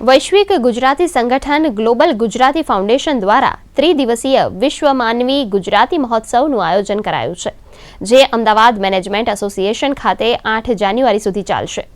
વૈશ્વિક ગુજરાતી સંગઠન global Gujarati foundation દ્વારા ત્રિદિવસીય વિશ્વ માનવી ગુજરાતી મહોત્સવનું આયોજન કરાયું છે, જે અમદાવાદ મેનેજમેન્ટ એસોસિએશન ખાતે આઠ જાન્યુઆરી સુધી ચાલશે.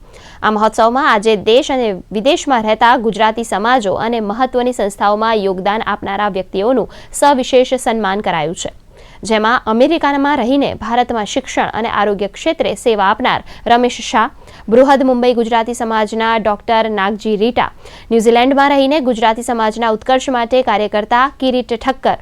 આ મહોત્સવમાં આજે દેશ અને વિદેશમાં રહેતા ગુજરાતી સમાજો અને મહત્વની સંસ્થાઓમાં યોગદાન આપનારા વ્યક્તિઓનું સવિશેષ સન્માન કરાયું છે. જેમાં અમેરિકામાં રહીને ભારતમાં શિક્ષણ અને આરોગ્ય ક્ષેત્રે સેવા આપનાર રમેશ શાહ, બૃહદ મુંબઈ ગુજરાતી સમાજના ડોક્ટર નાગજી રીટા, ન્યૂઝીલેન્ડમાં રહીને ગુજરાતી સમાજના ઉત્કર્ષ માટે કાર્ય કરતા કિરીટ ઠક્કર,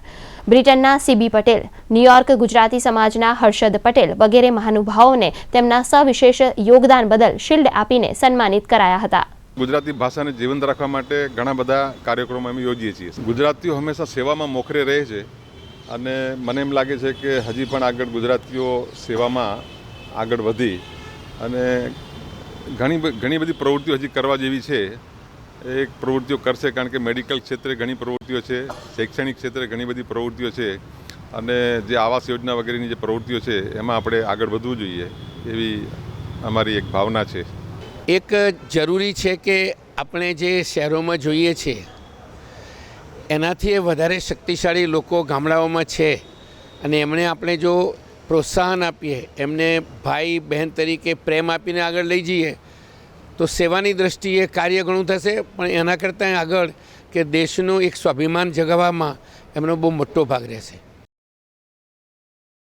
બ્રિટનના સીબી પટેલ, ન્યુયોર્ક ગુજરાતી સમાજના હર્ષદ પટેલ વગેરે મહાનુભાવોને તેમના સવિશેષ યોગદાન બદલ શિલ્ડ આપીને સન્માનિત કરાયા હતા. ગુજરાતી ભાષાને જીવંત રાખવા માટે ઘણા બધા કાર્યક્રમો અમે યોજીએ છીએ. ગુજરાતીઓ હંમેશા સેવામાં મોખરે રહે છે. અને મને એમ લાગે છે કે હજી પણ આગળ ગુજરાતીઓ સેવામાં આગળ વધી અને ઘણી ઘણી બધી પ્રવૃત્તિઓ હજી કરવા જેવી છે. એ પ્રવૃત્તિઓ કરશે કારણ કે મેડિકલ ક્ષેત્રે ઘણી પ્રવૃત્તિઓ છે, શૈક્ષણિક ક્ષેત્રે ઘણી બધી પ્રવૃત્તિઓ છે અને જે આવાસ યોજના વગેરેની જે પ્રવૃત્તિઓ છે, એમાં આપણે આગળ વધવું જોઈએ એવી અમારી એક ભાવના છે. એક જરૂરી છે કે આપણે જે શહેરોમાં જોઈએ છીએ એનાથી એ વધારે શક્તિશાળી લોકો ગામડાઓમાં છે. અને એમણે આપણે જો પ્રોત્સાહન આપીએ, એમને ભાઈ, બહેન તરીકે પ્રેમ આપીને આગળ લઈ જઈએ, તો સેવાની દ્રષ્ટિએ કાર્ય ઘણું થશે. પણ એના કરતાં આગળ કે દેશનું એક સ્વાભિમાન જગાવવામાં એમનો બહુ મોટો ભાગ રહેશે.